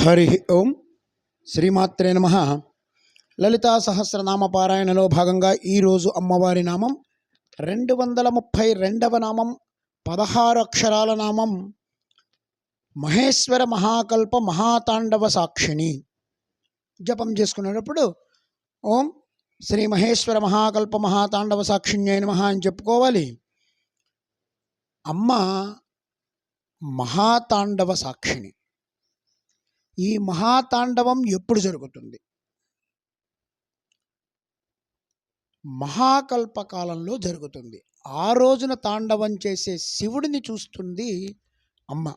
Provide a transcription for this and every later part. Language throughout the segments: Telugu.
హరి ఓం శ్రీమాత్రే నమ. లలితా సహస్రనామ పారాయణలో భాగంగా ఈరోజు అమ్మవారి నామం రెండు వందల ముప్పై రెండవ నామం పదహారు అక్షరాల నామం మహేశ్వర మహాకల్ప మహాతాండవ సాక్షిణి. జపం చేసుకునేటప్పుడు ఓం శ్రీ మహేశ్వర మహాకల్ప మహాతాండవ సాక్షిణ్యై నమ అని చెప్పుకోవాలి. అమ్మ మహాతాండవ సాక్షిణి. ఈ మహాతాండవం ఎప్పుడు జరుగుతుంది? మహాకల్పకాలంలో జరుగుతుంది. ఆ రోజున తాండవం చేసే శివుడిని చూస్తుంది అమ్మ.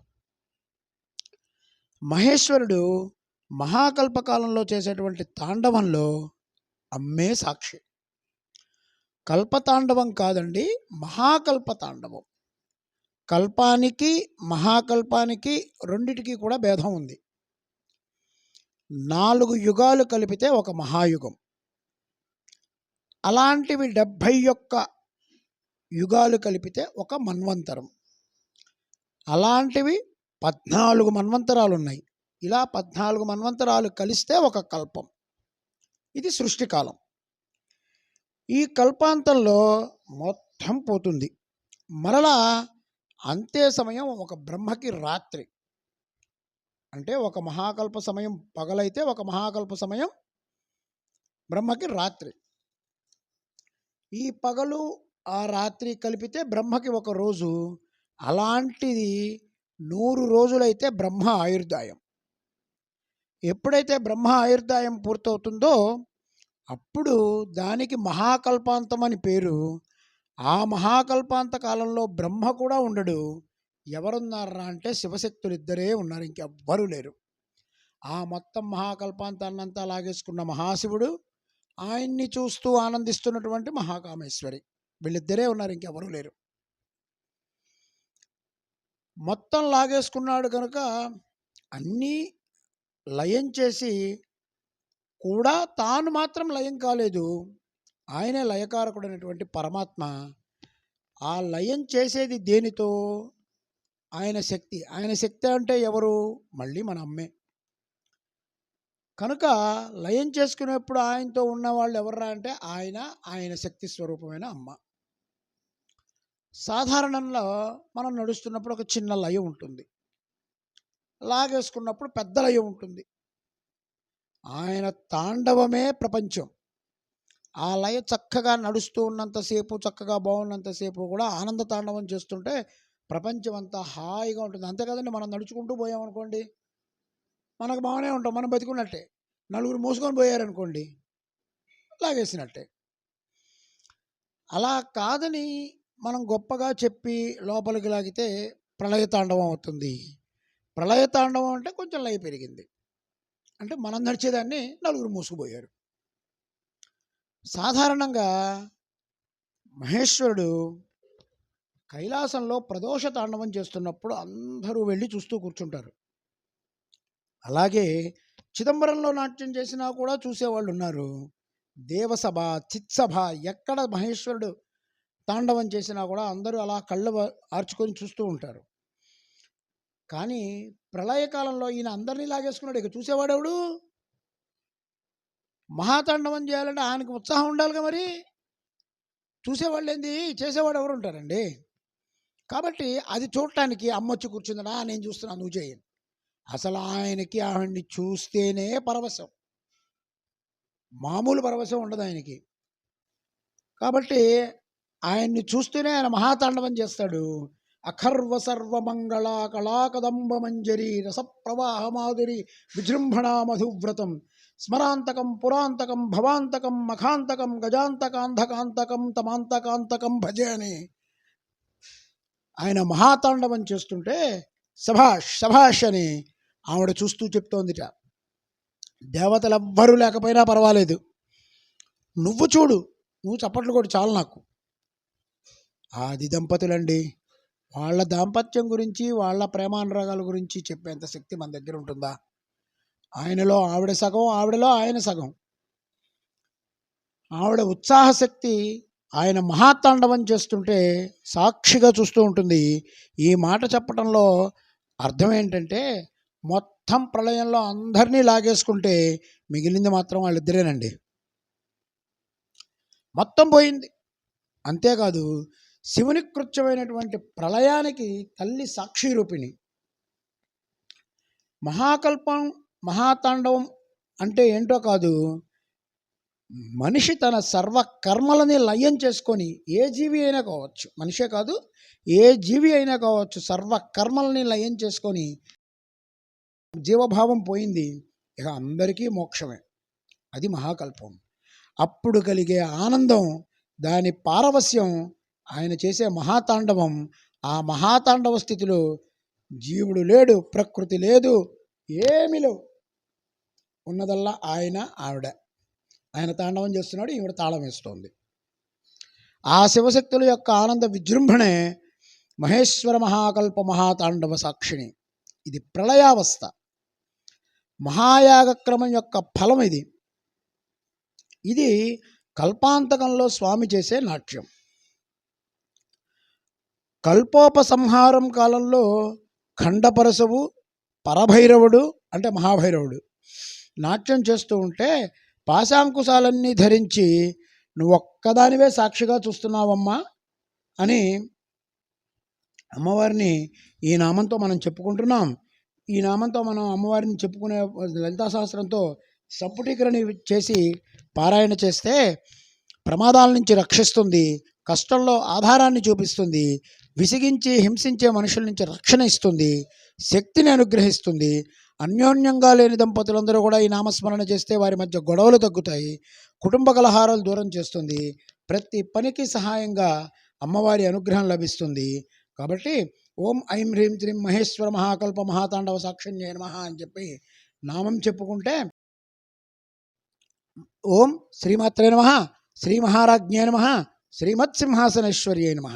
మహేశ్వరుడు మహాకల్పకాలంలో చేసేటువంటి తాండవంలో అమ్మే సాక్షి. కల్పతాండవం కాదండి మహాకల్ప తాండవం. కల్పానికి మహాకల్పానికి రెండిటికి కూడా భేదం ఉంది. నాలుగు యుగాలు కలిపితే ఒక మహాయుగం. అలాంటివి డెబ్భై ఒక్క యుగాలు కలిపితే ఒక మన్వంతరం. అలాంటివి పద్నాలుగు మన్వంతరాలు ఉన్నాయి ఇలా పద్నాలుగు మన్వంతరాలు కలిస్తే ఒక కల్పం. ఇది సృష్టికాలం. ఈ కల్పాంతంలో మొత్తం పోతుంది. మరలా అంతే సమయం ఒక బ్రహ్మకి రాత్రి. అంటే ఒక మహాకల్ప సమయం పగలైతే ఒక మహాకల్ప సమయం బ్రహ్మకి రాత్రి. ఈ పగలు ఆ రాత్రి కలిపితే బ్రహ్మకి ఒక రోజు అలాంటిది నూరు రోజులైతే బ్రహ్మ ఆయుర్దాయం. ఎప్పుడైతే బ్రహ్మ ఆయుర్దాయం పూర్తవుతుందో అప్పుడు దానికి మహాకల్పాంతం అని పేరు. ఆ మహాకల్పాంత కాలంలో బ్రహ్మ కూడా ఉండడు. ఎవరున్నారా అంటే శివశక్తులు ఇద్దరే ఉన్నారు ఇంకెవ్వరూ లేరు. ఆ మొత్తం మహాకల్పాంతాన్నంతా లాగేసుకున్న మహాశివుడు ఆయన్ని చూస్తూ ఆనందిస్తున్నటువంటి మహాకామేశ్వరి. వీళ్ళిద్దరే ఉన్నారు ఇంకెవరూ లేరు. మొత్తం లాగేసుకున్నాడు కనుక అన్నీ లయం చేసి కూడా తాను మాత్రం లయం కాలేదు. ఆయనే లయకారకుడైనటువంటి పరమాత్మ ఆ లయం చేసేది దేనితో? ఆయన శక్తి. ఆయన శక్తి అంటే ఎవరు? మళ్ళీ మన అమ్మే. కనుక లయం చేసుకునేప్పుడు ఆయనతో ఉన్న వాళ్ళు ఎవర్రా అంటే ఆయన ఆయన శక్తి స్వరూపమైన అమ్మ. సాధారణంలో మనం నడుస్తున్నప్పుడు ఒక చిన్న లయం ఉంటుంది. లాగేసుకున్నప్పుడు పెద్ద లయం ఉంటుంది. ఆయన తాండవమే ప్రపంచం. ఆ లయ చక్కగా నడుస్తూ ఉన్నంతసేపు చక్కగా బాగున్నంతసేపు కూడా ఆనంద తాండవం చేస్తుంటే ప్రపంచం అంతా హాయిగా ఉంటుంది. అంతే కదండి మనం నడుచుకుంటూ పోయామనుకోండి మనకు బాగానే ఉంటాం. మనం బతికున్నట్టే. నలుగురు మూసుకొని పోయారనుకోండి లాగేసినట్టే. అలా కాదని మనం గొప్పగా చెప్పి లోపలికి లాగితే ప్రళయతాండవం అవుతుంది. ప్రళయతాండవం అంటే కొంచెం లయ పెరిగింది. అంటే మనం నడిచేదాన్ని నలుగురు మూసుకుపోయారు. సాధారణంగా మహేశ్వరుడు కైలాసంలో ప్రదోష తాండవం చేస్తున్నప్పుడు అందరూ వెళ్ళి చూస్తూ కూర్చుంటారు. అలాగే చిదంబరంలో నాట్యం చేసినా కూడా చూసేవాళ్ళు ఉన్నారు. దేవసభ చిత్సభ ఎక్కడ మహేశ్వరుడు తాండవం చేసినా కూడా అందరూ అలా కళ్ళు ఆర్చుకొని చూస్తూ ఉంటారు. కానీ ప్రళయకాలంలో ఈయన అందరినీ లాగేసుకున్నాడు. ఇక చూసేవాడెవడు? మహాతాండవం చేయాలంటే ఆయనకు ఉత్సాహం ఉండాలిగా మరి. చూసేవాళ్ళు ఏంది చేసేవాడు ఎవరు ఉంటారండి? కాబట్టి అది చూడటానికి అమ్మ వచ్చి కూర్చుందనా నేను చూస్తున్నా నువ్వు చేయను అసలు ఆయనకి ఆవిడ్ని చూస్తేనే పరవశం. మామూలు పరవశం ఉండదు ఆయనకి. కాబట్టి ఆయన్ని చూస్తూనే ఆయన మహాతాండవం చేస్తాడు. అఖర్వ సర్వమంగళ కళాకదంబ మంజరి రసప్రవాహ మాధురి విజృంభణ మధువ్రతం స్మరాంతకం పురాంతకం భవాంతకం మఖాంతకం గజాంతకాంధకాంతకం తమాంతకాంతకం భజే అని. ఆయన మహాతాండవం చేస్తుంటే సభాష్ సభాష్ అని ఆవిడ చూస్తూ చెప్తోందిట. దేవతలెవ్వరూ లేకపోయినా పర్వాలేదు. నువ్వు చూడు నువ్వు చప్పట్లు కూడా చాలు నాకు. ఆది దంపతులండి వాళ్ళ దాంపత్యం గురించి వాళ్ళ ప్రేమానురాగాల గురించి చెప్పేంత శక్తి మన దగ్గర ఉంటుందా? ఆయనలో ఆవిడ సగం ఆవిడలో ఆయన సగం. ఆవిడ ఉత్సాహ శక్తి ఆయన మహాతాండవం చేస్తుంటే సాక్షిగా చూస్తూ ఉంటుంది. ఈ మాట చెప్పడంలో అర్థం ఏంటంటే మొత్తం ప్రళయంలో అందరినీ లాగేసుకుంటే మిగిలింది మాత్రం వాళ్ళిద్దరేనండి. మొత్తం పోయింది. అంతేకాదు శివుని కృత్యమైనటువంటి ప్రళయానికి తల్లి సాక్షి రూపిణి. మహాకల్పం మహాతాండవం అంటే ఏంటో కాదు. మనిషి తన సర్వ కర్మలని లయం చేసుకొని ఏ జీవి అయినా కావచ్చు మనిషే కాదు ఏ జీవి అయినా కావచ్చు సర్వ కర్మలని లయం చేసుకొని జీవభావం పోయింది ఇక అందరికీ మోక్షమే. అది మహాకల్పం. అప్పుడు కలిగే ఆనందం దాని పారవస్యం ఆయన చేసే మహాతాండవం ఆ మహాతాండవ స్థితిలో జీవుడు లేడు ప్రకృతి లేదు ఏమి లేవు. ఉన్నదల్లా ఆయన ఆవిడ. ఆయన తాండవం చేస్తున్నాడు ఈవిడ తాళం వేస్తోంది. ఆ శివశక్తుల యొక్క ఆనంద విజృంభణే మహేశ్వర మహాకల్ప మహాతాండవ సాక్షిణి. ఇది ప్రళయావస్థ. మహాయాగక్రమం యొక్క ఫలం ఇది. ఇది కల్పాంతకంలో స్వామి చేసే నాట్యం. కల్పోపసంహారం కాలంలో ఖండపరసవు పరభైరవుడు అంటే మహాభైరవుడు నాట్యం చేస్తూ ఉంటే పాశాంకుశాలన్నీ ధరించి నువ్వు ఒక్కదానివే సాక్షిగా చూస్తున్నావమ్మా అని అమ్మవారిని ఈ నామంతో మనం చెప్పుకుంటున్నాం. ఈ నామంతో మనం అమ్మవారిని చెప్పుకునే లలితా సహస్రంతో సంపుటీకరణ చేసి పారాయణ చేస్తే ప్రమాదాల నుంచి రక్షిస్తుంది కష్టంలో ఆధారాన్ని చూపిస్తుంది విసిగించి హింసించే మనుషుల నుంచి రక్షణ ఇస్తుంది శక్తిని అనుగ్రహిస్తుంది అన్యోన్యంగా లేని దంపతులందరూ కూడా ఈ నామస్మరణ చేస్తే వారి మధ్య గొడవలు తగ్గుతాయి కుటుంబ కలహారాలు దూరం చేస్తుంది ప్రతి పనికి సహాయంగా అమ్మవారి అనుగ్రహం లభిస్తుంది. కాబట్టి ఓం ఐం హ్రీం త్రీం మహేశ్వర మహాకల్ప మహాతాండవ సాక్షిణ్యే నమః అని చెప్పి నామం చెప్పుకుంటే ఓం శ్రీమాత్రే నమ శ్రీ మహారాజ్ఞే నమ శ్రీమత్సింహాసనేశ్వర్యే నమ.